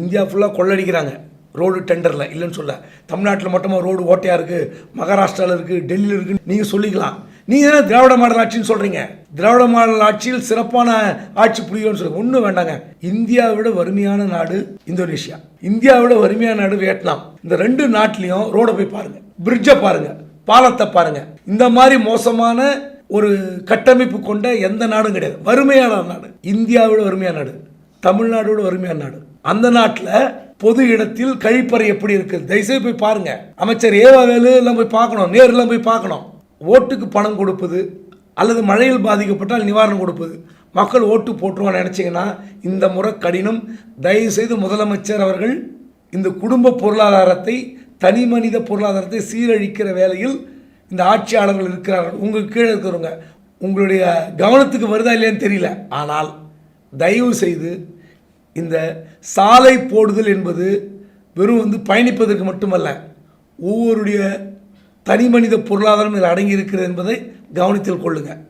India ஃபுல்லாக கொள்ளடிக்கிறாங்க. Road டெண்டரில் இல்லைன்னு சொல்ல. தமிழ்நாட்டில் மட்டுமா ரோடு ஓட்டையாக இருக்குது மகாராஷ்டிராவில் இருக்குது டெல்லியில் இருக்குதுன்னு நீங்கள் சொல்லிக்கலாம். நீங்கள் தானே திராவிட மாடல் ஆட்சின்னு சொல்கிறீங்க திராவிட மாடல் ஆட்சியில் சிறப்பான ஆட்சி புரியும்னு சொல்லி ஒன்றும் வேண்டாங்க. இந்தியாவை விட வறுமையான நாடு இந்தோனேஷியா. இந்தியாவை விட வறுமையான நாடு வியட்நாம். இந்த ரெண்டு நாட்டிலையும் ரோடை போய் பாருங்கள் பிரிட்ஜை பாருங்கள் பாலத்தை பாருங்கள் இந்த மாதிரி மோசமான ஒரு கட்டமைப்பு கொண்ட எந்த நாடும் கிடையாது. வறுமையான நாடு. இந்தியாவோட வறுமையான நாடு. தமிழ்நாடோட வறுமையான நாடு. அந்த நாட்டில் பொது இடத்தில் கழிப்பறை எப்படி இருக்குது? தயவுசெய்து போய் பாருங்க. அமைச்சர் ஏவாவேலு எல்லாம் போய் பார்க்கணும். நேர்லாம் போய் பார்க்கணும். ஓட்டுக்கு பணம் கொடுப்பது அல்லது மழையில் பாதிக்கப்பட்டால் நிவாரணம் கொடுப்பது. மக்கள் ஓட்டு போட்டுருவான்னு நினச்சிங்கன்னா இந்த முறை கடினம். தயவுசெய்து முதலமைச்சர் அவர்கள் இந்த குடும்ப பொருளாதாரத்தை தனி மனித பொருளாதாரத்தை சீரழிக்கிற வேலையில் இந்த ஆட்சியாளர்கள் இருக்கிறார்கள். உங்கள் கீழே இருக்கிறவங்க. உங்களுடைய கவனத்துக்கு வருதா இல்லையான்னு தெரியல. ஆனால் தயவு செய்து இந்த சாலை போடுதல் என்பது வெறும் வந்து பயணிப்பதற்கு மட்டுமல்ல ஒவ்வொருடைய தனி மனித பொருளாதாரம் இதில் அடங்கி இருக்கிறது என்பதை கவனத்தில் கொள்ளுங்கள்